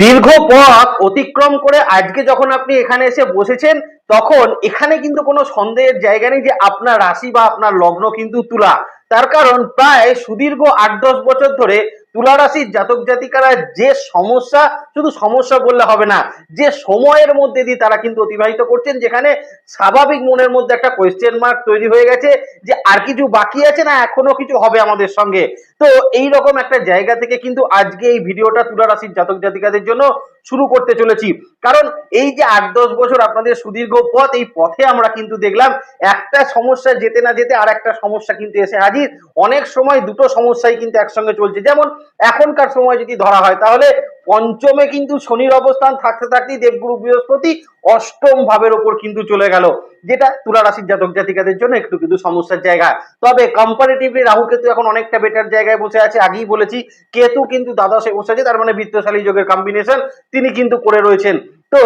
দীর্ঘ পথ অতিক্রম করে আজকে যখন আপনি এখানে এসে বসেছেন, তখন এখানে কিন্তু কোনো সন্দেহের জায়গা নেই যে আপনার রাশি বা আপনার লগ্ন কিন্তু তুলা। তার কারণ প্রায় সুদীর্ঘ আট দশ বছর ধরে তুলা রাশির জাতক জাতিকারা যে সমস্যা, শুধু সমস্যা বললে হবে না, যে সময়ের মধ্যে দিয়ে তারা কিন্তু অতিবাহিত করছেন, যেখানে স্বাভাবিক মনের মধ্যে একটা কোয়েশ্চেন মার্ক তৈরি হয়ে গেছে যে আর কিছু বাকি আছে না, এখনও কিছু হবে আমাদের সঙ্গে? তো এই রকম একটা জায়গা থেকে কিন্তু আজকে এই ভিডিওটা তুলা রাশির জাতক জাতিকাদের জন্য শুরু করতে চলেছি। কারণ এই যে আট দশ বছর আপনাদের সুদীর্ঘ পথ, এই পথে আমরা কিন্তু দেখলাম একটা সমস্যা যেতে না যেতে আর একটা সমস্যা কিন্তু এসে হাজির। অনেক সময় দুটো সমস্যাই কিন্তু একসঙ্গে চলছে। যেমন এখনকার সময় যদি ধরা হয়, তাহলে পঞ্চমে কিন্তু শনির অবস্থান থাকতে থাকতেই দেবগুরু বৃহস্পতি অষ্টম ভাবের ওপর কিন্তু চলে গেল, যেটা তুলা রাশির জাতক জাতিকাদের জন্য একটু কিন্তু সমস্যার জায়গা। তবে কম্পারেটিভলি রাহু কেতু এখন অনেকটা বেটার জায়গায় বসে আছে, আগেই বলেছি, কেতু কিন্তু দ্বাদশে বসে আছে, তার মানে বৃত্তশালী যোগের কম্বিনেশন তিনি কিন্তু করে রয়েছেন। তো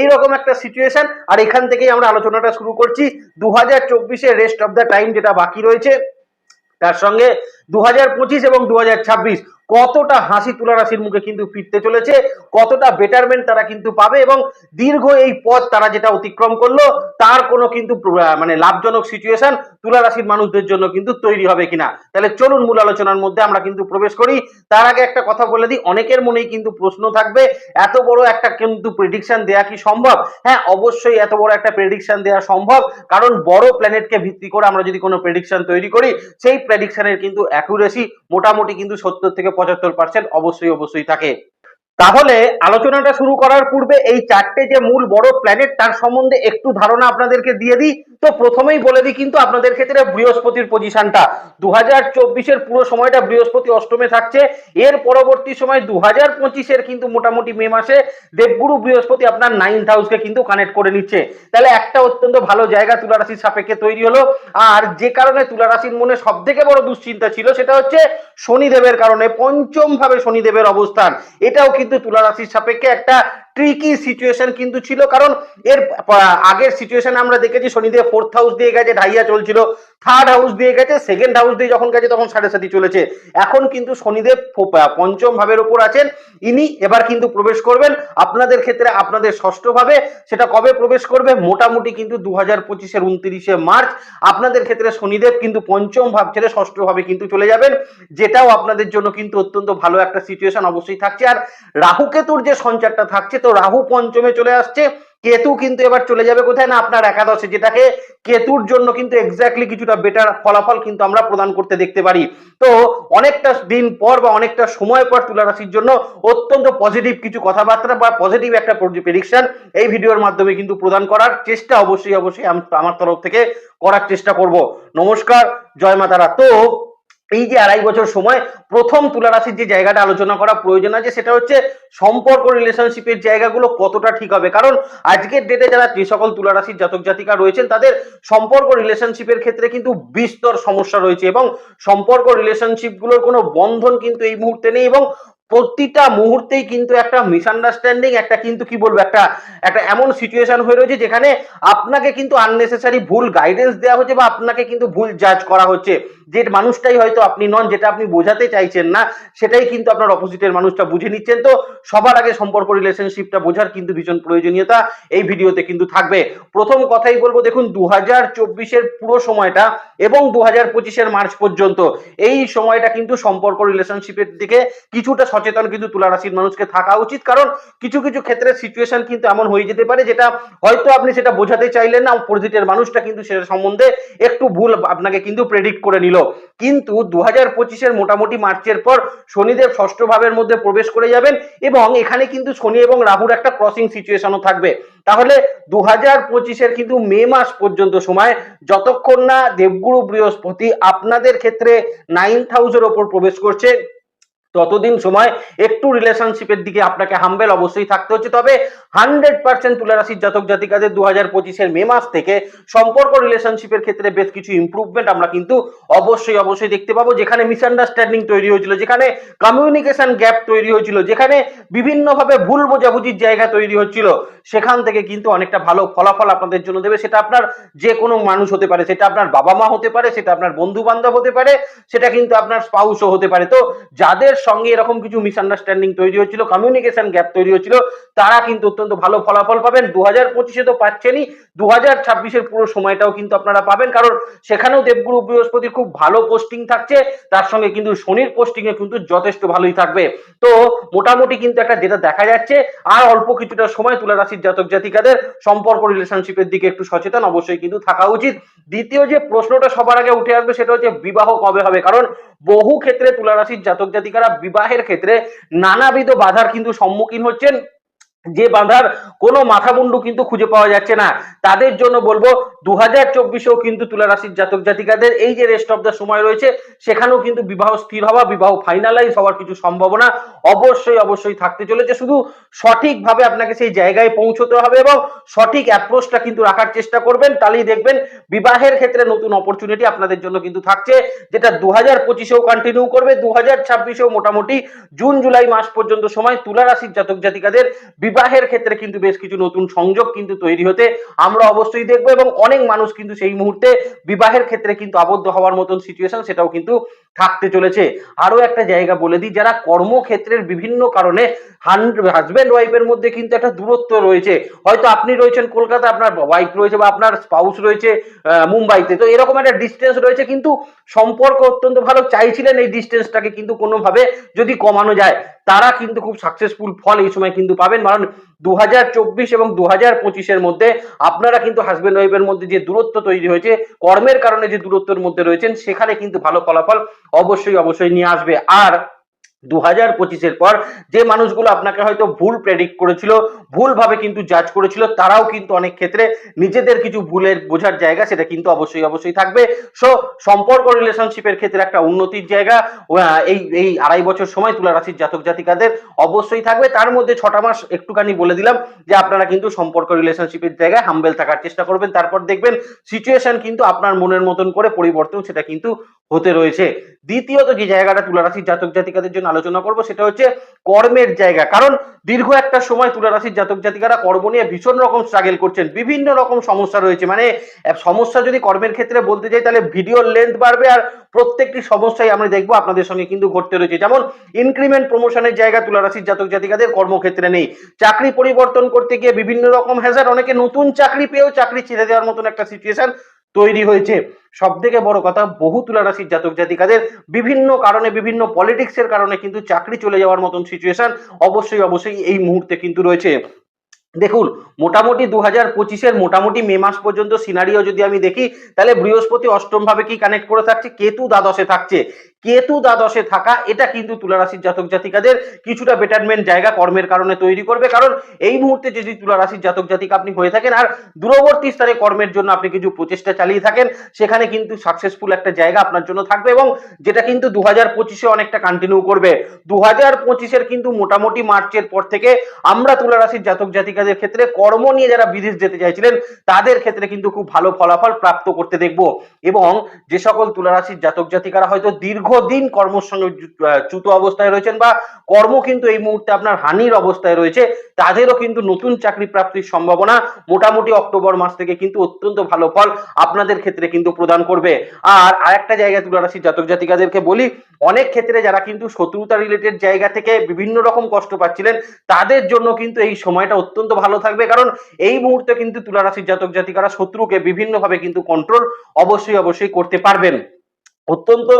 এইরকম একটা সিচুয়েশন আর এখান থেকেই আমরা আলোচনাটা শুরু করছি দু হাজার চব্বিশে রেস্ট অফ দ্য টাইম যেটা বাকি রয়েছে, তার সঙ্গে দু হাজার পঁচিশ এবং দু হাজার ছাব্বিশ কতটা হাসি তুলা রাশির মুখে কিন্তু ফিরতে চলেছে, কতটা বেটারমেন্ট তারা কিন্তু পাবে এবং দীর্ঘ এই পথ তারা যেটা অতিক্রম করল, তার কোনো কিন্তু মানে লাভজনক সিচুয়েশন তুলা রাশির মানুষদের জন্য কিন্তু তৈরি হবে কিনা। তাহলে চলুন মূল আলোচনার মধ্যে আমরা কিন্তু প্রবেশ করি। তার আগে একটা কথা বলে দিই, অনেকের মনেই কিন্তু প্রশ্ন থাকবে, এত বড় একটা কিন্তু প্রেডিকশন দেয়া কি সম্ভব? হ্যাঁ অবশ্যই এত বড় একটা প্রেডিকশন দেওয়া সম্ভব, কারণ বড় প্ল্যানেটকে ভিত্তি করে আমরা যদি কোনো প্রেডিকশন তৈরি করি, সেই প্রেডিকশনের কিন্তু অ্যাকুরেসি মোটামুটি কিন্তু সত্তর থেকে পঁচাত্তর পার্সেন্ট অবশ্যই অবশ্যই থাকে। তাহলে আলোচনাটা শুরু করার পূর্বে এই চারটে যে মূল বড় প্ল্যানেট তার সম্বন্ধে একটু ধারণা আপনাদেরকে দিয়ে দিই। তো প্রথমেই বলে দিই কিন্তু আপনাদের ক্ষেত্রে বৃহস্পতির পজিশনটা দু হাজার চব্বিশের পুরো সময়টা বৃহস্পতি অষ্টমে থাকছে। এর পরবর্তী সময় দু হাজার পঁচিশের কিন্তু মোটামুটি মে মাসে দেবগুরু বৃহস্পতি আপনার নাইন্থ হাউসকে কিন্তু কানেক্ট করে নিচ্ছে। তাহলে একটা অত্যন্ত ভালো জায়গা তুলা রাশির সাপেক্ষে তৈরি হলো। আর যে কারণে তুলা রাশির মনে সব থেকে বড় দুশ্চিন্তা ছিল, সেটা হচ্ছে শনিদেবের কারণে পঞ্চম ভাবে শনিদেবের অবস্থান। এটাও কিন্তু তুলা রাশির সাপেক্ষে একটা ট্রিকি সিচুয়েশন কিন্তু ছিল, কারণ এর আগের সিচুয়েশন আমরা দেখেছি শনিদেব ফোর্থ হাউস দিয়ে গেছে, ঢাইয়া চলছিল থার্ড হাউস দিয়ে গেছে সেকেন্ড হাউস দিয়ে যখন গেছে তখন সাড়ে সাথে চলেছে। এখন কিন্তু শনিদেব পঞ্চম ভাবের উপর আছেন, ইনি এবার কিন্তু প্রবেশ করবেন, আপনাদের ক্ষেত্রে আপনাদের ষষ্ঠ ভাবে সেটা কবে প্রবেশ করবে? মোটামুটি কিন্তু দু হাজার পঁচিশের উনত্রিশে মার্চ, আপনাদের ক্ষেত্রে শনিদেব কিন্তু পঞ্চম ভাব ছেড়ে ষষ্ঠ ভাবে কিন্তু চলে যাবেন, যেটাও আপনাদের জন্য কিন্তু অত্যন্ত ভালো একটা সিচুয়েশন অবশ্যই থাকছে। আর রাহু কেতুর যে সঞ্চারটা থাকছে, তো রাহু পঞ্চমে চলে আসছে, কেতু কিন্তু এবার চলে যাবে কোথায়? না, আপনার একাদশে, যেটাকে কেতুর জন্য কিন্তু এক্স্যাক্টলি কিছুটা বেটার ফলাফল কিন্তু আমরা প্রদান করতে দেখতে পারি। তো অনেকটা দিন পর বা অনেকটা সময় পর তুলা রাশির জন্য অত্যন্ত পজিটিভ কিছু কথাবার্তা বা পজিটিভ একটা প্রেডিকশন এই ভিডিওর মাধ্যমে কিন্তু প্রদান করার চেষ্টা অবশ্যই অবশ্যই আমি আমার তরফ থেকে করার চেষ্টা করব। নমস্কার, জয় মাতারা। তো এই যে আড়াই বছর সময়, প্রথম তুলা রাশির যে জায়গাটা আলোচনা করা প্রয়োজন আছে, সেটা হচ্ছে সম্পর্ক রিলেশনশিপের জায়গাগুলো কতটা ঠিক হবে। কারণ আজকের ডেটে যারা যে সকল তুলা রাশির জাতক জাতিকা রয়েছেন, তাদের সম্পর্ক রিলেশনশিপের ক্ষেত্রে কিন্তু বিস্তর সমস্যা রয়েছে এবং সম্পর্ক রিলেশনশিপগুলোর কোনো বন্ধন কিন্তু এই মুহূর্তে নেই এবং প্রতিটা মুহূর্তেই কিন্তু একটা মিসআন্ডারস্ট্যান্ডিং একটা কিন্তু কি বলব, একটা একটা এমন সিচুয়েশন হয়ে রয়েছে যেখানে আপনাকে কিন্তু আননেসেসারি ভুল গাইডেন্স দেওয়া হচ্ছে বা আপনাকে কিন্তু ভুল জাজ করা হচ্ছে। যে মানুষটাই হয়তো আপনি নন, যেটা আপনি বোঝাতে চাইছেন না, সেটাই কিন্তু আপনার অপোজিটের মানুষটা বুঝে নিচ্ছেন। তো সবার আগে সম্পর্ক রিলেশনশিপটা বোঝার কিন্তু ভীষণ প্রয়োজনীয়তা এই ভিডিওতে কিন্তু থাকবে। প্রথম কথাই বলব, দেখুন দু হাজার চব্বিশের পুরো সময়টা এবং দু হাজার পঁচিশের মার্চ পর্যন্ত, এই সময়টা কিন্তু সম্পর্ক রিলেশনশিপের দিকে কিছুটা সচেতন কিন্তু তুলা রাশির মানুষকে থাকা উচিত। কারণ কিছু কিছু ক্ষেত্রে সিচুয়েশন কিন্তু এমন হয়ে যেতে পারে, যেটা হয়তো আপনি সেটা বোঝাতে চাইলেন না অপোজিটের মানুষটা কিন্তু সেটা সম্বন্ধে একটু ভুল আপনাকে কিন্তু প্রেডিক্ট করে নিল। কিন্তু দু হাজার পঁচিশের মোটামুটি মার্চের পর শনিদেব ষষ্ঠ ভাবের মধ্যে প্রবেশ করে যাবেন এবং এখানে কিন্তু শনি এবং রাহুর একটা ক্রসিং সিচুয়েশনও থাকবে। তাহলে দু হাজার পঁচিশের কিন্তু মে মাস পর্যন্ত সময়, যতক্ষণ না দেবগুরু বৃহস্পতি আপনাদের ক্ষেত্রে নাইন হাউসের ওপর প্রবেশ করছে ততদিন সময় একটু রিলেশনশিপের দিকে আপনাকে হাম্বেল অবশ্যই থাকতে হচ্ছে। তবে হান্ড্রেড পার্সেন্ট তুলা রাশির জাতক জাতিকাদের দু হাজার পঁচিশের মে মাস থেকে সম্পর্ক রিলেশনশিপের ক্ষেত্রে বেশ কিছু ইমপ্রুভমেন্ট আমরা কিন্তু অবশ্যই অবশ্যই দেখতে পাবো। যেখানে মিসআন্ডারস্ট্যান্ডিং তৈরি হয়েছিল, যেখানে কমিউনিকেশন গ্যাপ তৈরি হয়েছিল, যেখানে বিভিন্নভাবে ভুল বোঝাবুঝির জায়গা তৈরি হচ্ছিল, সেখান থেকে কিন্তু অনেকটা ভালো ফলাফল আপনাদের জন্য দেবে। সেটা আপনার যে কোনো মানুষ হতে পারে, সেটা আপনার বাবা মা হতে পারে, সেটা আপনার বন্ধু বান্ধব হতে পারে, সেটা কিন্তু আপনার স্পাউসও হতে পারে। তো যাদের সঙ্গে এরকম কিছু মিসআন্ডারস্ট্যান্ডিং তৈরি হচ্ছিল কমিউনিকেশন গ্যাপ তৈরি হচ্ছিল, তারা কিন্তু অত্যন্ত ভালো ফলাফল পাবেন। দু হাজার পঁচিশে তো পাচ্ছেনই দু হাজার ছাব্বিশের পুরো সময়টাও কিন্তু আপনারা পাবেন, কারণ সেখানেও দেবগুরু বৃহস্পতির খুব ভালো পোস্টিং থাকছে, তার সঙ্গে কিন্তু শনির পোস্টিং এ কিন্তু যথেষ্ট ভালোই থাকবে। তো মোটামুটি কিন্তু একটা যেটা দেখা যাচ্ছে, আর অল্প কিছুটা সময় তুলা রাশির জাতক জাতিকাদের সম্পর্ক রিলেশনশিপের দিকে একটু সচেতন অবশ্যই কিন্তু থাকা উচিত। দ্বিতীয় যে প্রশ্নটা সবার আগে উঠে আসবে, সেটা হচ্ছে বিবাহ কবে হবে? কারণ বহু ক্ষেত্রে তুলা রাশির জাতক জাতিকারা বিবাহের ক্ষেত্রে নানাবিধ বাধার কিন্তু সম্মুখীন হচ্ছেন যে বাধার কোনো মাথা মুন্ডু কিন্তু খুঁজে পাওয়া যাচ্ছে না। তাদের জন্য বলব দু হাজার চব্বিশেও কিন্তু তুলা রাশির জাতক জাতিকাদের এই যে রেস্ট অফ দ্য সময় রয়েছে, সেখানেও কিন্তু বিবাহ স্থির হওয়া, বিবাহ ফাইনালাইজ হওয়ার কিছু সম্ভাবনা অবশ্যই অবশ্যই থাকতে চলেছে। শুধু সঠিকভাবে আপনাকে সেই জায়গায় পৌঁছতে হবে এবং সঠিক অ্যাপ্রোচটা কিন্তু রাখার চেষ্টা করবেন। তাহলেই দেখবেন বিবাহের ক্ষেত্রে নতুন অপরচুনিটি আপনাদের জন্য কিন্তু থাকছে, যেটা দু হাজার পঁচিশেও কন্টিনিউ করবে। দু হাজার ছাব্বিশেও মোটামুটি জুন, জুলাই মাস পর্যন্ত সময় তুলা রাশির জাতক জাতিকাদের বিবাহের ক্ষেত্রে কিন্তু বেশ কিছু নতুন সংযোগ কিন্তু তৈরি হতে আমরা অবশ্যই দেখব এবং অনেক মানুষ কিন্তু সেই মুহূর্তে বিবাহের ক্ষেত্রে কিন্তু আবদ্ধ হওয়ার মতন সিচুয়েশন সেটাও কিন্তু থাকতে চলেছে। আরও একটা জায়গা বলে দিই, যারা কর্মক্ষেত্রের বিভিন্ন কারণে হাজব্যান্ড ওয়াইফের মধ্যে কিন্তু একটা দূরত্ব রয়েছে। হয়তো আপনি রয়েছেন কলকাতা আপনার ওয়াইফ রয়েছে বা আপনার স্পাউস রয়েছে মুম্বাইতে। তো এরকম একটা ডিস্টেন্স রয়েছে, কিন্তু সম্পর্ক অত্যন্ত ভালো চাইছিলেন এই ডিস্টেন্সটাকে কিন্তু কোনোভাবে যদি কমানো যায়, তারা কিন্তু খুব সাকসেসফুল ফল এই সময় কিন্তু পাবেন। কারণ দু এবং দু হাজার মধ্যে আপনারা কিন্তু হাজব্যান্ড ওয়াইফের মধ্যে যে দূরত্ব তৈরি হয়েছে, কর্মের কারণে যে দূরত্বের মধ্যে রয়েছেন, সেখানে কিন্তু ভালো ফলাফল অবশ্যই অবশ্যই নিয়ে আসবে। আর দু হাজার পঁচিশের পর যে মানুষগুলো আপনাকে হয়তো ভুল প্রেডিক্ট করেছিল, ভুলভাবে কিন্তু জাজ করেছিল, তারাও কিন্তু অনেক ক্ষেত্রে নিজেদের কিছু ভুলের বোঝার জায়গা সেটা কিন্তু অবশ্যই অবশ্যই থাকবে। সো সম্পর্ক রিলেশনশিপের ক্ষেত্রে একটা উন্নতির জায়গা এই এই আড়াই বছর সময় তুলা রাশির জাতক জাতিকাদের অবশ্যই থাকবে। তার মধ্যে ছটা মাস একটুখানি বলে দিলাম যে আপনারা কিন্তু সম্পর্ক রিলেশনশিপের জায়গায় হাম্বেল থাকার চেষ্টা করবেন। তারপর দেখবেন সিচুয়েশন কিন্তু আপনার মনের মতন করে পরিবর্তন সেটা কিন্তু হতে রয়েছে। দ্বিতীয়ত যে জায়গাটা তুলা রাশির জাতক জাতিকাদের জন্য আলোচনা করব, সেটা হচ্ছে কর্মের জায়গা। কারণ দীর্ঘ একটা সময় তুলা রাশির জাতক জাতিকারা কর্ম নিয়ে ভীষণ রকম স্ট্রাগল করছেন, বিভিন্ন রকম সমস্যা রয়েছে। মানে সমস্যা যদি কর্মের ক্ষেত্রে বলতে যাই, তাহলে ভিডিওর লেন্থ বাড়বে আর প্রত্যেকটি সমস্যাই আমরা দেখব আপনাদের সঙ্গে কিন্তু ঘটতে রয়েছে। যেমন ইনক্রিমেন্ট প্রমোশনের জায়গা তুলা রাশির জাতক জাতিকাদের কর্মক্ষেত্রে নেই। চাকরি পরিবর্তন করতে গিয়ে বিভিন্ন রকম হ্যাজার অনেকে নতুন চাকরি পেয়েও চাকরি ছেড়ে দেওয়ার মতন একটা সিচুয়েশন তৈরি হয়েছে। সব থেকে বড় কথা, বহু তুলা রাশির জাতক জাতিকাদের বিভিন্ন কারণে, বিভিন্ন পলিটিক্সের কারণে কিন্তু চাকরি চলে যাওয়ার মতন সিচুয়েশন অবশ্যই অবশ্যই এই মুহূর্তে কিন্তু রয়েছে। দেখুন, মোটামুটি দু হাজার পঁচিশের মোটামুটি মে মাস পর্যন্ত সিনারিও যদি আমি দেখি, তাহলে বৃহস্পতি অষ্টম ভাবে কি কানেক্ট করে থাকছে? কেতু দ্বাদশে থাকছে। কেতু দ্বাদশে থাকা, এটা কিন্তু তুলা রাশির জাতক জাতিকাদের কিছুটা বেটারমেন্ট জায়গা কর্মের কারণে তৈরি করবে। কারণ এই মুহূর্তে যদি তুলা রাশির জাতক জাতিকা আপনি হয়ে থাকেন, আর দূরবর্তী স্থানে কর্মের জন্য আপনি কিছু প্রচেষ্টা চালিয়ে থাকেন, সেখানে কিন্তু সাকসেসফুল একটা জায়গা আপনার জন্য থাকবে এবং যেটা কিন্তু দু হাজার অনেকটা কন্টিনিউ করবে। দু হাজার পঁচিশের কিন্তু মোটামুটি মার্চের পর থেকে আমরা তুলা রাশির জাতক জাতিকাদের ক্ষেত্রে কর্ম নিয়ে যারা বিদেশ যেতে চাইছিলেন, তাদের ক্ষেত্রে কিন্তু খুব ভালো ফলাফল প্রাপ্ত করতে দেখব। এবং যে সকল তুলারাশির জাতক জাতিকারা হয়তো দীর্ঘদিন কর্মর সঙ্গে চ্যুত অবস্থায় রয়েছেন বা কর্ম কিন্তু এই মুহূর্তে আপনার হানির অবস্থায় রয়েছে, তাদেরও কিন্তু নতুন চাকরি প্রাপ্তির সম্ভাবনা মোটামুটি অক্টোবর মাস থেকে কিন্তু অত্যন্ত ভালো ফল আপনাদের ক্ষেত্রে কিন্তু প্রদান করবে। আর আরেকটা জায়গায় তুলা রাশির জাতক জাতিকাদেরকে বলি, অনেক ক্ষেত্রে যারা কিন্তু শত্রুতা রিলেটেড জায়গা থেকে বিভিন্ন রকম কষ্ট পাচ্ছিলেন, তাদের জন্য কিন্তু এই সময়টা অত্যন্ত ভালো থাকবে। কারণ এই মুহূর্তে কিন্তু তুলা রাশির জাতক জাতিকারা শত্রুকে বিভিন্নভাবে কিন্তু কন্ট্রোল অবশ্যই অবশ্যই করতে পারবেন। অত্যন্ত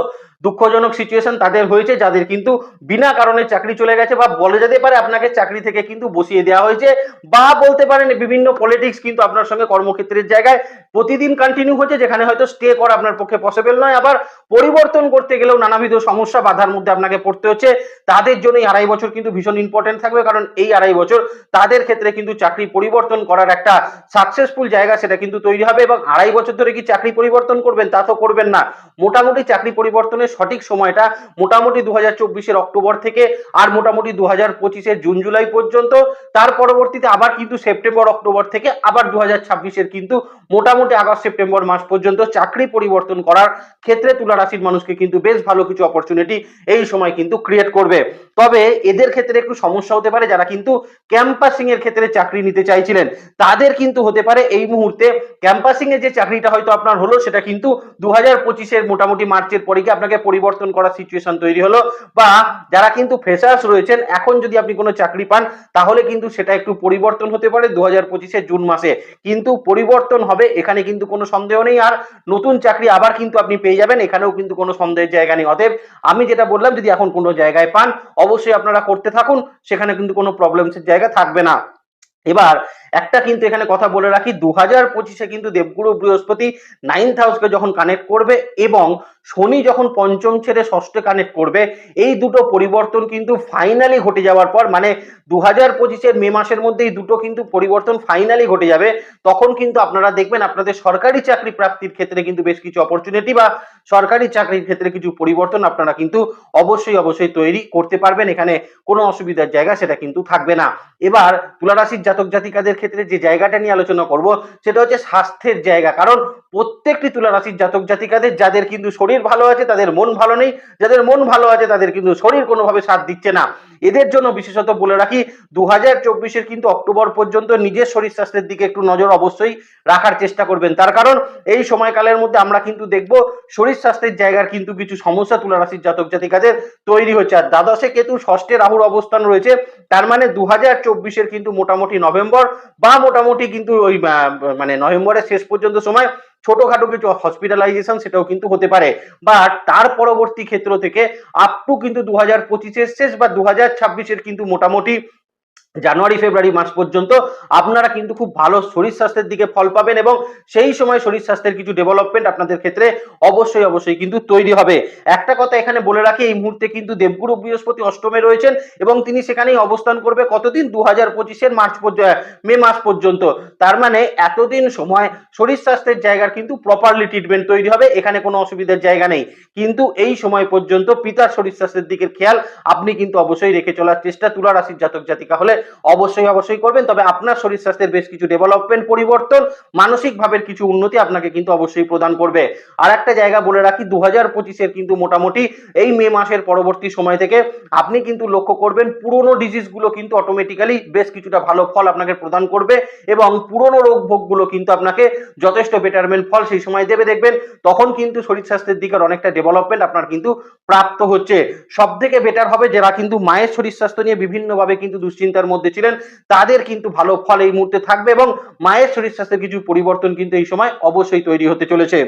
দুঃখজনক সিচুয়েশন তাদের হয়েছে, যাদের কিন্তু বিনা কারণে চাকরি চলে গেছে বা বলে যেতে পারে আপনাকে চাকরি থেকে কিন্তু বসিয়ে দেওয়া হয়েছে বা বলতে পারেন বিভিন্ন পলিটিক্স কিন্তু আপনার সঙ্গে কর্মক্ষেত্রের জায়গায় প্রতিদিন কন্টিনিউ হচ্ছে, যেখানে হয়তো স্টে করা আপনার পক্ষে পসিবল নয়। আবার পরিবর্তন করতে গেলেও নানাবিধ সমস্যা বাধার মধ্যে আপনাকে পড়তে হচ্ছে। তাদের জন্য এই আড়াই বছর কিন্তু ভীষণ ইম্পর্টেন্ট থাকবে, কারণ এই আড়াই বছর তাদের ক্ষেত্রে কিন্তু চাকরি পরিবর্তন করার একটা সাকসেসফুল জায়গা সেটা কিন্তু তৈরি হবে এবং আড়াই বছর ধরে কি চাকরি পরিবর্তন করবেন তা তো করবেন না। মোটামুটি চাকরি পরিবর্তনের সঠিক সময়টা মোটামুটি দু হাজার অক্টোবর থেকে আর মোটামুটি দু হাজার জুন, জুলাই পর্যন্ত। তার পরবর্তীতে আবার কিন্তু সেপ্টেম্বর, অক্টোবর থেকে আবার দু হাজার কিন্তু মোটামুটি আগস্ট, সেপ্টেম্বর মাস পর্যন্ত চাকরি পরিবর্তন করার ক্ষেত্রে তুলা রাশির মানুষকে কিন্তু বেশ ভালো কিছু অপরচুনিটি এই সময় কিন্তু ক্রিয়েট করবে। তবে এদের ক্ষেত্রে একটু সমস্যা হতে পারে যারা কিন্তু ক্যাম্পাসিং এর ক্ষেত্রে চাকরি নিতে চাইছিলেন। তাদের কিন্তু হতে পারে এই মুহূর্তে ক্যাম্পাসিং এর যে চাকরিটা হয়তো আপনার হলো, সেটা কিন্তু দু হাজার পঁচিশের মোটামুটি মার্চের পরে কি আপনাকে পরিবর্তন করার সিচুয়েশন তৈরি হলো। বা যারা কিন্তু ফ্রেশার্স রয়েছেন, এখন যদি আপনি কোনো চাকরি পান, তাহলে কিন্তু সেটা একটু পরিবর্তন হতে পারে দু হাজার পঁচিশের জুন মাসে। কিন্তু পরিবর্তন হবে, এখানে কিন্তু কোনো সন্দেহ নেই। আর নতুন চাকরি আবার কিন্তু আপনি পেয়ে যাবেন, এখানেও কিন্তু কোনো সন্দেহের জায়গা নেই। অতএব আমি যেটা বললাম, যদি এখন কোনো জায়গায় পান অবশ্যই আপনারা করতে থাকুন সেখানে কিন্তু কোনো প্রবলেমসের জায়গা থাকবে না। এবার একটা কিন্তু এখানে কথা বলে রাখি দু হাজার পঁচিশে কিন্তু দেবগুরু বৃহস্পতি নাইন্থ হাউসকে যখন কানেক্ট করবে এবং শনি যখন পঞ্চম ছেড়ে ষষ্ঠে কানেক্ট করবে, এই দুটো পরিবর্তন কিন্তু ফাইনালি ঘটে যাওয়ার পর মানে দু হাজার পঁচিশের মে মাসের মধ্যে এই দুটো কিন্তু পরিবর্তন ফাইনালি ঘটে যাবে, তখন কিন্তু আপনারা দেখবেন আপনাদের সরকারি চাকরি প্রাপ্তির ক্ষেত্রে কিন্তু বেশ কিছু অপরচুনিটি বা সরকারি চাকরির ক্ষেত্রে কিছু পরিবর্তন আপনারা কিন্তু অবশ্যই অবশ্যই তৈরি করতে পারবেন, এখানে কোনো অসুবিধার জায়গা সেটা কিন্তু থাকবে না। এবার তুলারাশির জাতক জাতিকাদের ক্ষেত্রে যে জায়গাটা নিয়ে আলোচনা করব, সেটা হচ্ছে স্বাস্থ্যের জায়গা। কারণ প্রত্যেকটি তুলা রাশির জাতক জাতিকাদের, যাদের কিন্তু শরীর ভালো আছে, তাদের মন ভালো নেই। যাদের মন ভালো আছে, তাদের কিন্তু শরীর কোনোভাবে সাথ দিচ্ছে না। এদের জন্য বিশেষত বলে রাখি দু হাজার চব্বিশের কিন্তু অক্টোবর পর্যন্ত নিজের শরীর স্বাস্থ্যের দিকে একটু নজর অবশ্যই রাখার চেষ্টা করবেন। তার কারণ, এই সময়কালের মধ্যে আমরা কিন্তু দেখব শরীর স্বাস্থ্যের জায়গার কিন্তু কিছু সমস্যা তুলা রাশির জাতক জাতিকাদের তৈরি হচ্ছে। আর দ্বাদশে কেতু ষষ্ঠে রাহুর অবস্থান রয়েছে, তার মানে দু হাজার চব্বিশের কিন্তু মোটামুটি নভেম্বর বা মোটামুটি কিন্তু ওই মানে নভেম্বরের শেষ পর্যন্ত সময় ছোটখাটো কিছু হসপিটালাইজেশন সেটাও কিন্তু হতে পারে। বা তার পরবর্তী ক্ষেত্র থেকে আপ টু কিন্তু দু হাজার পঁচিশের শেষ বা দু হাজার ছাব্বিশের কিন্তু মোটামুটি জানুয়ারি, ফেব্রুয়ারি মাস পর্যন্ত আপনারা কিন্তু খুব ভালো শরীর স্বাস্থ্যের দিকে ফল পাবেন এবং সেই সময় শরীর স্বাস্থ্যের কিছু ডেভেলপমেন্ট আপনাদের ক্ষেত্রে অবশ্যই অবশ্যই কিন্তু তৈরি হবে। একটা কথা এখানে বলে রাখি, এই মুহূর্তে কিন্তু দেবগুরু বৃহস্পতি অষ্টমে রয়েছেন এবং তিনি সেখানেই অবস্থান করবে কতদিন? দু হাজার পঁচিশের মার্চ পর্যন্ত মে মাস পর্যন্ত। তার মানে এতদিন সময় শরীর স্বাস্থ্যের জায়গার কিন্তু প্রপারলি ট্রিটমেন্ট তৈরি হবে, এখানে কোনো অসুবিধার জায়গা নেই। কিন্তু এই সময় পর্যন্ত পিতার শরীর স্বাস্থ্যের দিকের খেয়াল আপনি কিন্তু অবশ্যই রেখে চলার চেষ্টা। তুলা রাশির জাতক জাতিকা হলে অবশ্যই অবশ্যই করবেন। তবে আপনার শরীর স্বাস্থ্যের বেশ কিছু ডেভেলপমেন্ট পরিবর্তন মানসিক ভাবের কিছু উন্নতি আপনাকে কিন্তু অবশ্যই প্রদান করবে। আর একটা জায়গা বলে রাখি দু হাজার কিন্তু মোটামুটি এই মে মাসের পরবর্তী সময় থেকে আপনি কিন্তু লক্ষ্য করবেন, পুরনো ডিজিজগুলো কিন্তু অটোমেটিক্যালি বেশ কিছুটা ভালো ফল আপনাকে প্রদান করবে এবং পুরনো রোগ ভোগগুলো কিন্তু আপনাকে যথেষ্ট বেটারমেন্ট ফল সেই সময় দেবে। দেখবেন, তখন কিন্তু শরীর স্বাস্থ্যের দিকের অনেকটা ডেভেলপমেন্ট আপনার কিন্তু প্রাপ্ত হচ্ছে। সব থেকে বেটার হবে যারা কিন্তু মায়ের শরীর স্বাস্থ্য নিয়ে বিভিন্নভাবে কিন্তু দুশ্চিন্তার মধ্যে ছিলেন, তাদের কিন্তু ভালো ফল এই মুহূর্তে থাকবে এবং মায়ের শরীর স্বাস্থ্যের কিছু পরিবর্তন কিন্তু এই সময় অবশ্যই তৈরি হতে চলেছে।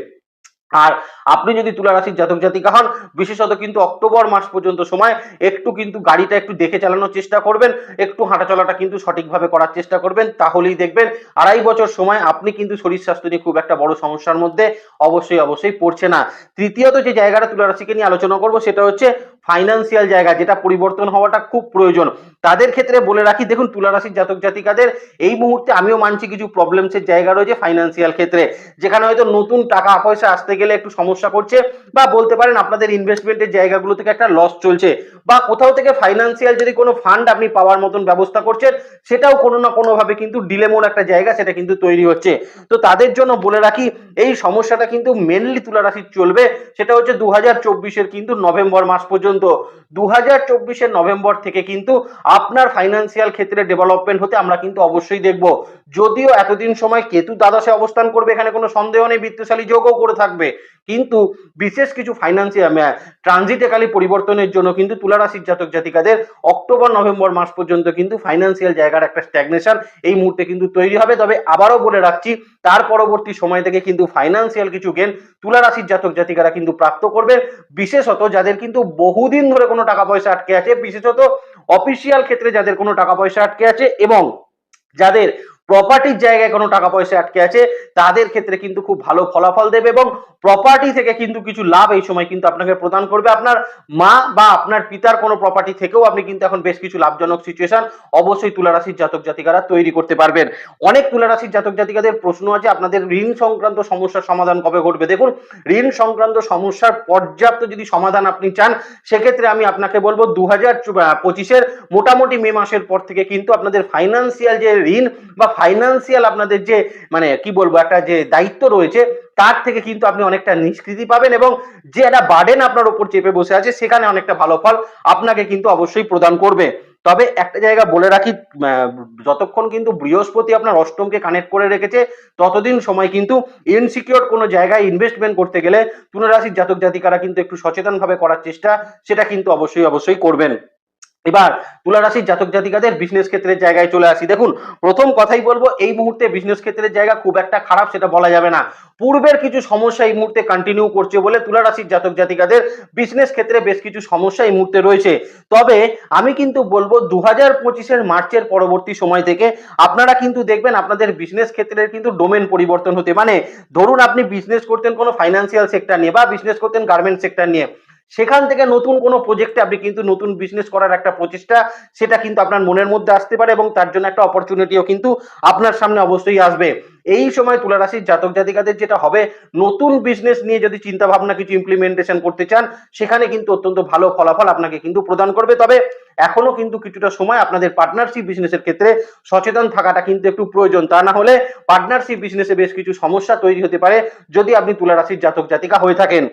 আর আপনি যদি তুলা রাশির জাতক জাতিকা হন, বিশেষত কিন্তু অক্টোবর মাস পর্যন্ত সময় একটু কিন্তু গাড়িটা একটু দেখে চালানোর চেষ্টা করবেন, একটু হাঁটা চলাটা কিন্তু সঠিকভাবে করার চেষ্টা করবেন, তাহলেই দেখবেন আড়াই বছর সময় আপনি কিন্তু শরীর স্বাস্থ্য নিয়ে খুব একটা বড় সমস্যার মধ্যে অবশ্যই অবশ্যই পড়ছে না। তৃতীয়ত যে জায়গাটা তুলা রাশিকে নিয়ে আলোচনা করব, সেটা হচ্ছে ফাইন্যান্সিয়াল জায়গা, যেটা পরিবর্তন হওয়াটা খুব প্রয়োজন। তাদের ক্ষেত্রে বলে রাখি, দেখুন, তুলা রাশির জাতক জাতিকাদের, এই মুহূর্তে আমিও মানছি কিছু প্রবলেমসের জায়গা রয়েছে ফাইন্যান্সিয়াল ক্ষেত্রে। যেখানে হয়তো নতুন টাকা পয়সা আসতে গেলে একটু সমস্যা করছে, বা বলতে পারেন আপনাদের ইনভেস্টমেন্টের জায়গাগুলো থেকে একটা লস চলছে, বা কোথাও থেকে ফাইন্যান্সিয়াল যদি কোনো ফান্ড আপনি পাওয়ার মতন ব্যবস্থা করছেন, সেটাও কোনো না কোনোভাবে কিন্তু ডিলেমোর একটা জায়গা সেটা কিন্তু তৈরি হচ্ছে। তো তাদের জন্য বলে রাখি, এই সমস্যাটা কিন্তু মেনলি তুলা রাশির চলবে, সেটা হচ্ছে দু হাজার চব্বিশের কিন্তু নভেম্বর মাস পর্যন্ত দু হাজার নভেম্বর থেকে কিন্তু আপনার ফাইন্যান্সিয়াল ক্ষেত্রে ডেভেলপমেন্ট হতে আমরা কিন্তু অবশ্যই দেখব। যদিও এতদিন সময় কেতু দ্বাদশে অবস্থান করবে, এখানে কোনো সন্দেহ নেই, বৃত্তশালী যোগও করে থাকবে। কিন্তু বিশেষ কিছু ফাইন্যান্সিয়াল ট্রানজিটেকালি পরিবর্তনের জন্য কিন্তু তুলা রাশির জাতক জাতিকাদের অক্টোবর, নভেম্বর মাস পর্যন্ত কিন্তু ফাইন্যান্সিয়াল জায়গার একটা স্ট্যাগনেশন এই মুহূর্তে কিন্তু তৈরি হবে। তবে আবারও বলে রাখছি, তার পরবর্তী সময় থেকে কিন্তু ফাইন্যান্সিয়াল কিছু গেন তুলা রাশির জাতক জাতিকারা কিন্তু প্রাপ্ত করবে। বিশেষত যাদের কিন্তু বহুদিন ধরে কোনো টাকা পয়সা আটকে আছে, বিশেষত অফিসিয়াল ক্ষেত্রে যাদের কোনো টাকা পয়সা আটকে আছে এবং যাদের প্রপার্টির জায়গায় কোনো টাকা পয়সা আটকে আছে, তাদের ক্ষেত্রে কিন্তু খুব ভালো ফলাফল দেবে এবং প্রপার্টি থেকে কিন্তু কিছু লাভ এই সময় কিন্তু আপনাকে প্রদান করবে। আপনার মা বা আপনার পিতার কোনো প্রপার্টি থেকেও আপনি কিন্তু এখন বেশ কিছু লাভজনক সিচুয়েশন অবশ্যই তুলারাশির জাতক জাতিকারা তৈরি করতে পারবেন। অনেক তুলা রাশির জাতক জাতিকাদের প্রশ্ন আছে, আপনাদের ঋণ সংক্রান্ত সমস্যার সমাধান কবে ঘটবে? দেখুন, ঋণ সংক্রান্ত সমস্যার পর্যাপ্ত যদি সমাধান আপনি চান, সেক্ষেত্রে আমি আপনাকে বলব দু হাজার পঁচিশের মোটামুটি মে মাসের পর থেকে কিন্তু আপনাদের ফাইন্যান্সিয়াল যে ঋণ বা ফাইন্যান্সিয়াল আপনাদের যে মানে কি বলব, একটা যে দায়িত্ব রয়েছে, তার থেকে কিন্তু আপনি অনেকটা নিষ্কৃতি পাবেন এবং যে একটা বার্ডেন আপনার উপর চেপে বসে আছে, সেখানে অনেকটা ভালো ফল আপনাকে কিন্তু অবশ্যই প্রদান করবে। তবে একটা জায়গা বলে রাখি যতক্ষণ কিন্তু বৃহস্পতি আপনার অষ্টমকে কানেক্ট করে রেখেছে, ততদিন সময় কিন্তু ইনসিকিউর কোনো জায়গায় ইনভেস্টমেন্ট করতে গেলে তুলারাশির জাতক জাতিকারা কিন্তু একটু সচেতনভাবে করার চেষ্টা, সেটা কিন্তু অবশ্যই অবশ্যই করবেন। এবার তুলা রাশির জাতক জাতিকাদের বিজনেস ক্ষেত্রের জায়গায় চলে আসি। দেখুন, প্রথম কথাই বলব, এই মুহূর্তে বিজনেস ক্ষেত্রের জায়গা খুব একটা খারাপ সেটা বলা যাবে না। পূর্বের কিছু সমস্যা এই মুহূর্তে কন্টিনিউ করছে বলে তুলা রাশির জাতক জাতিকাদের বিজনেস ক্ষেত্রে বেশ কিছু সমস্যা এই মুহূর্তে রয়েছে। তবে আমি কিন্তু বলব দু হাজার পঁচিশের মার্চের পরবর্তী সময় থেকে আপনারা কিন্তু দেখবেন আপনাদের বিজনেস ক্ষেত্রের কিন্তু ডোমেন পরিবর্তন হতে মানে ধরুন আপনি বিজনেস করতেন কোনো ফাইন্যান্সিয়াল সেক্টর নিয়ে বা বিজনেস করতেন গার্মেন্ট সেক্টর নিয়ে। সেখান থেকে নতুন কোনো প্রজেক্টে আপনি কিন্তু নতুন বিজনেস করার একটা প্রচেষ্টা, সেটা কিন্তু আপনার মনের মধ্যে আসতে পারে এবং তার জন্য একটা অপরচুনিটিও কিন্তু আপনার সামনে অবশ্যই আসবে। এই সময় তুলারাশির জাতক জাতিকাদের যেটা হবে, নতুন বিজনেস নিয়ে যদি চিন্তা ভাবনা কিছু ইমপ্লিমেন্টেশন করতে চান, সেখানে কিন্তু অত্যন্ত ভালো ফলাফল আপনাকে কিন্তু প্রদান করবে। তবে এখনও কিন্তু কিছুটা সময় আপনাদের পার্টনারশিপ বিজনেসের ক্ষেত্রে সচেতন থাকাটা কিন্তু একটু প্রয়োজন। তা না হলে পার্টনারশিপ বিজনেসে বেশ কিছু সমস্যা তৈরি হতে পারে, যদি আপনি তুলা রাশির জাতক জাতিকা হয়ে থাকেন।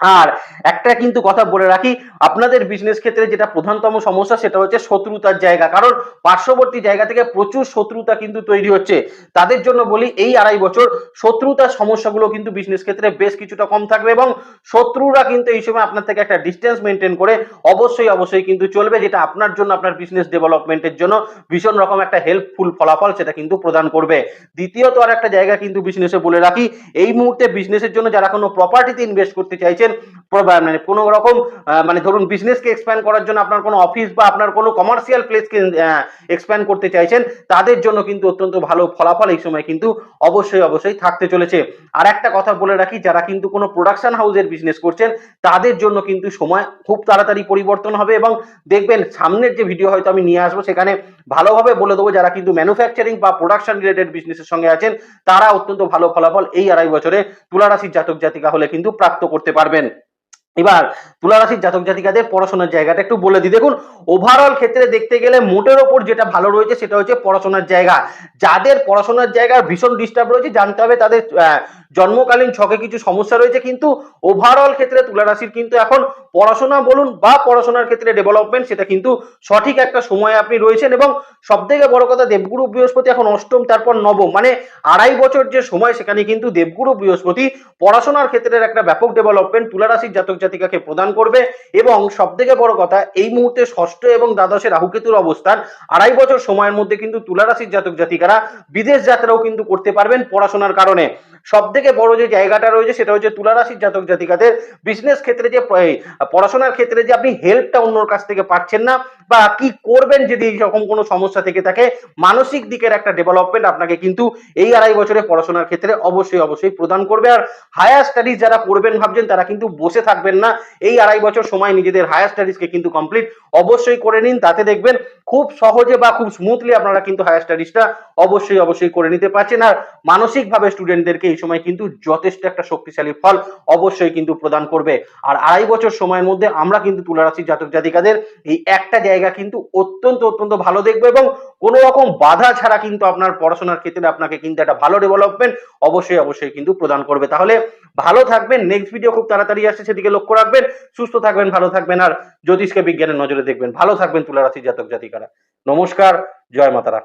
আর একটা কিন্তু কথা বলে রাখি, আপনাদের বিজনেস ক্ষেত্রে যেটা প্রধানতম সমস্যা সেটা হচ্ছে শত্রুতার জায়গা। কারণ পার্শ্ববর্তী জায়গা থেকে প্রচুর শত্রুতা কিন্তু তৈরি হচ্ছে। তাদের জন্য বলি, এই আড়াই বছর শত্রুতার সমস্যাগুলো কিন্তু বিজনেস ক্ষেত্রে বেশ কিছুটা কম থাকবে এবং শত্রুরা কিন্তু এই সময় আপনার থেকে একটা ডিস্টেন্স মেনটেন করে অবশ্যই অবশ্যই কিন্তু চলবে, যেটা আপনার জন্য, আপনার বিজনেস ডেভেলপমেন্টের জন্য ভীষণ রকম একটা হেল্পফুল ফলাফল সেটা কিন্তু প্রদান করবে। দ্বিতীয়ত আর একটা জায়গা কিন্তু বিজনেসে বলে রাখি, এই মুহূর্তে বিজনেসের জন্য যারা কোনো প্রপার্টিতে ইনভেস্ট করতে চাইছেন প্রবা- মানে কোনো রকম মানে ধরুন বিজনেসকে এক্সপ্যান্ড করার জন্য আপনার কোনো অফিস বা আপনার কোনো কমার্শিয়াল প্লেসকে এক্সপ্যান্ড করতে চাইছেন, তাদের জন্য কিন্তু অত্যন্ত ভালো ফলাফল এই সময় কিন্তু অবশ্যই অবশ্যই থাকতে চলেছে। আর একটা কথা বলে রাখি, যারা কিন্তু কোনো প্রোডাকশন হাউসের বিজনেস করছেন, তাদের জন্য কিন্তু সময় খুব তাড়াতাড়ি পরিবর্তন হবে এবং দেখবেন সামনের যে ভিডিও হয়তো আমি নিয়ে আসব, সেখানে ভালোভাবে বলে দেবো, যারা কিন্তু ম্যানুফ্যাকচারিং বা প্রোডাকশন রিলেটেড বিজনেসের সঙ্গে আছেন, তারা অত্যন্ত ভালো ফলাফল এই আড়াই বছরে তুলারাশির জাতক জাতিকা হলে কিন্তু প্রাপ্ত করতে পারবেন এবার তুলারাশির জাতক জাতিকাদের পড়াশোনার জায়গাটা একটু বলে দিই। দেখুন ওভারঅল ক্ষেত্রে দেখতে গেলে মোটের ওপর যেটা ভালো রয়েছে সেটা হচ্ছে পড়াশোনার জায়গা। যাদের পড়াশোনার জায়গা ভীষণ ডিস্টার্ব রয়েছে, জানতে হবে তাদের জন্মকালীন ছকে কিছু সমস্যা রয়েছে, কিন্তু ওভারঅল ক্ষেত্রে তুলারাশির কিন্তু এখন পড়াশোনা বলুন বা পড়াশোনার ক্ষেত্রে ডেভেলপমেন্ট সেটা কিন্তু সঠিক একটা সময় আপনি রয়েছেন এবং সব থেকে বড় কথা দেবগুরু বৃহস্পতি এখন অষ্টম, তারপর নবম। মানে আড়াই বছর যে সময়, সেখানে কিন্তু দেবগুরু বৃহস্পতি পড়াশোনার ক্ষেত্রের একটা ব্যাপক ডেভেলপমেন্ট তুলা রাশির জাতক জাতিকাকে প্রদান করবে এবং সব থেকে বড় কথা এই মুহূর্তে ষষ্ঠ এবং দ্বাদশে রাহুকেতুর অবস্থান। আড়াই বছর সময়ের মধ্যে কিন্তু তুলা রাশির জাতক জাতিকারা বিদেশ যাত্রাও কিন্তু করতে পারবেন পড়াশোনার কারণে। সব থেকে বড় যে জায়গাটা রয়েছে সেটা হচ্ছে তুলারাশির জাতক জাতিকাদের বিজনেস ক্ষেত্রে যে পড়াশোনার ক্ষেত্রে যে আপনি হেল্পটা অন্যর কাছ থেকে পাচ্ছেন না বা কি করবেন যদি এরকম কোনো সমস্যা থেকে থাকে, মানসিক দিকের একটা ডেভেলপমেন্ট আপনাকে কিন্তু এই আড়াই বছরে পড়াশোনার ক্ষেত্রে অবশ্যই অবশ্যই প্রদান করবে। আর হায়ার স্টাডিজ যারা করবেন ভাবছেন, তারা কিন্তু বসে থাকবেন না। এই আড়াই বছর সময় নিজেদের হায়ার স্টাডিজকে কিন্তু কমপ্লিট অবশ্যই করে নিন। তাতে দেখবেন খুব সহজে বা খুব স্মুথলি আপনারা কিন্তু হায়ার স্টাডিজটা অবশ্যই অবশ্যই করে নিতে পারছেন। আর মানসিকভাবে স্টুডেন্টদেরকে এই সময় কিন্তু যথেষ্ট একটা শক্তিশালী ফল অবশ্যই কিন্তু প্রদান করবে। আর আড়াই বছর সময়ের মধ্যে আমরা কিন্তু তুলারাশির জাতক জাতিকাদের এই একটা জায়গা কিন্তু অত্যন্ত অত্যন্ত ভালো দেখব এবং কোনো রকম বাধা ছাড়া কিন্তু আপনার পড়াশোনার ক্ষেত্রে আপনাকে কিন্তু একটা ভালো ডেভেলপমেন্ট অবশ্যই অবশ্যই কিন্তু প্রদান করবে। তাহলে ভালো থাকবেন নেক্সট ভিডিও খুব তাড়াতাড়ি আসছে, সেদিকে লক্ষ্য রাখবেন, সুস্থ থাকবেন, ভালো থাকবেন আর জ্যোতিষকে বিজ্ঞানের নজরে দেখবেন। ভালো থাকবেন তুলারাশির জাতক জাতিকারা। নমস্কার, জয় মাতারা।